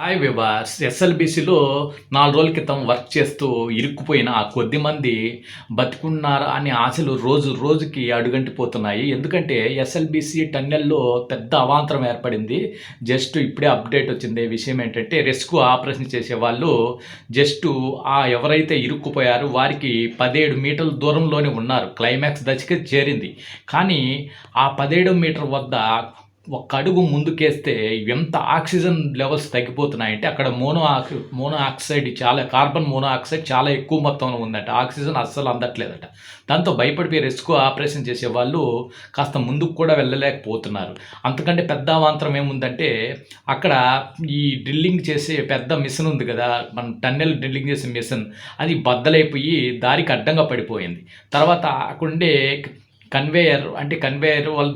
Hi వివాస్ ఎస్ఎల్బిసిలో నాలుగు రోజుల క్రితం వర్క్ చేస్తూ ఇరుక్కుపోయిన ఆ కొద్ది మంది బతికున్నారా అనే ఆశలు రోజు రోజుకి అడుగంటిపోతున్నాయి. ఎందుకంటే ఎస్ఎల్బిసి టన్నెల్లో పెద్ద అవాంతరం ఏర్పడింది. జస్ట్ ఇప్పుడే అప్డేట్ వచ్చింది. విషయం ఏంటంటే రెస్క్యూ ఆపరేషన్ చేసే వాళ్ళు జస్ట్ ఆ ఎవరైతే ఇరుక్కుపోయారో వారికి పదిహేడు మీటర్ల దూరంలోనే ఉన్నారు. క్లైమాక్స్ దశకి చేరింది. కానీ ఆ పదిహేడు మీటర్ వద్ద ఒక అడుగు ముందుకేస్తే ఎంత ఆక్సిజన్ లెవెల్స్ తగ్గిపోతున్నాయంటే అక్కడ మోనో ఆక్ మోనో ఆక్సైడ్ చాలా కార్బన్ మోనో ఆక్సైడ్ చాలా ఎక్కువ మొత్తంలో ఉందట. ఆక్సిజన్ అస్సలు అందట్లేదట. దాంతో భయపడిపోయి రెస్క్యూ ఆపరేషన్ చేసే వాళ్ళు కాస్త ముందుకు కూడా వెళ్ళలేకపోతున్నారు. అంతకంటే పెద్ద అవాంతరం ఏముందంటే అక్కడ ఈ డ్రిల్లింగ్ చేసే పెద్ద మిషన్ ఉంది కదా మన టన్నెల్ డ్రిల్లింగ్ చేసే మిషన్ అది బద్దలైపోయి దారికి అడ్డంగా పడిపోయింది. తర్వాత అక్కడుండే కన్వేయర్ అంటే కన్వేయర్ వాళ్ళ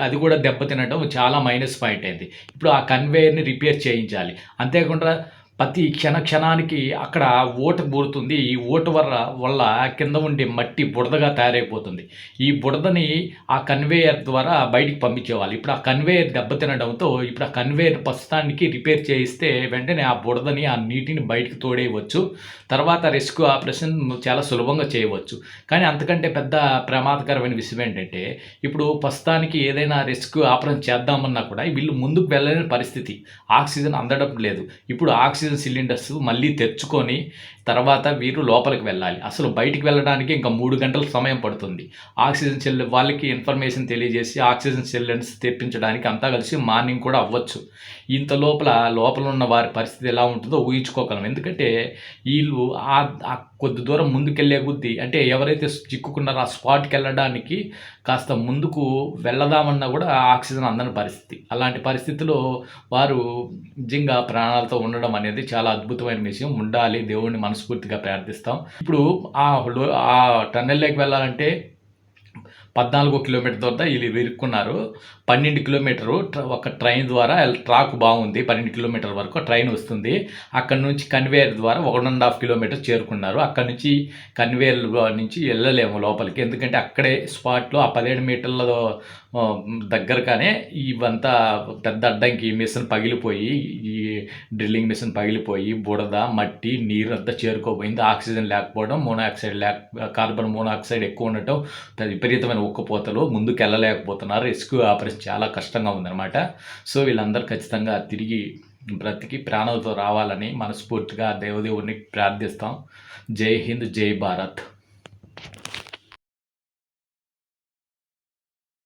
అది కూడా దెబ్బతినడం చాలా మైనస్ పాయింట్ అయింది. ఇప్పుడు ఆ కన్వేయర్ని రిపేర్ చేయించాలి. అంతేకాకుండా ప్రతి క్షణ క్షణానికి అక్కడ ఓటు బూరుతుంది ఈ ఓటు వల్ల వల్ల కింద ఉండే మట్టి బురదగా తయారైపోతుంది. ఈ బుడదని ఆ కన్వేయర్ ద్వారా బయటికి పంపించేవాళ్ళు. ఇప్పుడు ఆ కన్వేయర్ దెబ్బతినడంతో ఇప్పుడు ఆ కన్వేయర్ ప్రస్తుతానికి రిపేర్ చేయిస్తే వెంటనే ఆ బుడదని ఆ నీటిని బయటికి తోడేయవచ్చు. తర్వాత రెస్క్యూ ఆపరేషన్ చాలా సులభంగా చేయవచ్చు. కానీ అంతకంటే పెద్ద ప్రమాదకరమైన విషయం ఏంటంటే ఇప్పుడు ప్రస్తుతానికి ఏదైనా రెస్క్యూ ఆపరేషన్ చేద్దామన్నా కూడా వీళ్ళు ముందుకు వెళ్ళలేని పరిస్థితి. ఆక్సిజన్ అందడం లేదు. ఇప్పుడు ఆక్సిజన్ సిలిండర్స్ మళ్ళీ తెచ్చుకొని తర్వాత వీరు లోపలికి వెళ్ళాలి. అసలు బయటికి వెళ్ళడానికి ఇంకా మూడు గంటల సమయం పడుతుంది. ఆక్సిజన్ సెల్ వాళ్ళకి ఇన్ఫర్మేషన్ తెలియజేసి ఆక్సిజన్ సిలిండర్స్ తెప్పించడానికి అంతా కలిసి మార్నింగ్ కూడా అవ్వచ్చు. ఇంత లోపల లోపల ఉన్న వారి పరిస్థితి ఎలా ఉంటుందో ఊహించుకోగలం. ఎందుకంటే వీళ్ళు ఆ కొద్ది దూరం ముందుకెళ్ళే కొద్దీ అంటే ఎవరైతే చిక్కుకున్నారో ఆ స్పాట్కి వెళ్ళడానికి కాస్త ముందుకు వెళ్ళదామన్నా కూడా ఆక్సిజన్ అందని పరిస్థితి. అలాంటి పరిస్థితిలో వారు నిజంగా ప్రాణాలతో ఉండడం అనేది చాలా అద్భుతమైన విషయం. ఉండాలి దేవుణ్ణి మనస్ఫూర్తిగా ప్రార్థిస్తాం. ఇప్పుడు ఆ టన్నెల్ ఆ టన్నెల్లోకి వెళ్ళాలంటే పద్నాలుగో కిలోమీటర్ ద్వారా వీళ్ళు ఇరుక్కున్నారు పన్నెండు కిలోమీటరు ఒక ట్రైన్ ద్వారా ట్రాక్ బాగుంది. పన్నెండు కిలోమీటర్ వరకు ట్రైన్ వస్తుంది. అక్కడ నుంచి కన్వేయర్ ద్వారా వన్ అండ్ హాఫ్ కిలోమీటర్ చేరుకున్నారు. అక్కడ నుంచి కన్వేయర్ నుంచి వెళ్ళలేము లోపలికి. ఎందుకంటే అక్కడే స్పాట్లో ఆ పదిహేడు మీటర్ల దగ్గరగానే ఇవంతా పెద్ద అడ్డంకి మిషన్ పగిలిపోయి ఈ డ్రిల్లింగ్ మిషన్ పగిలిపోయి బుడద మట్టి నీరు అంతా చేరుకోపోయింది ఆక్సిజన్ లేకపోవడం మోనాక్సైడ్ లేక కార్బన్ మోనాక్సైడ్ ఎక్కువ ఉండటం విపరీతమైన ఉక్కపోతలో ముందుకెళ్ళలేకపోతున్నారు. రెస్క్యూ ఆపరేషన్ చాలా కష్టంగా ఉందన్నమాట. సో వీళ్ళందరూ ఖచ్చితంగా తిరిగి బ్రతికి ప్రాణాలతో రావాలని మనస్ఫూర్తిగా దేవదేవుని ప్రార్థిస్తాం. జై హింద్ జై భారత్.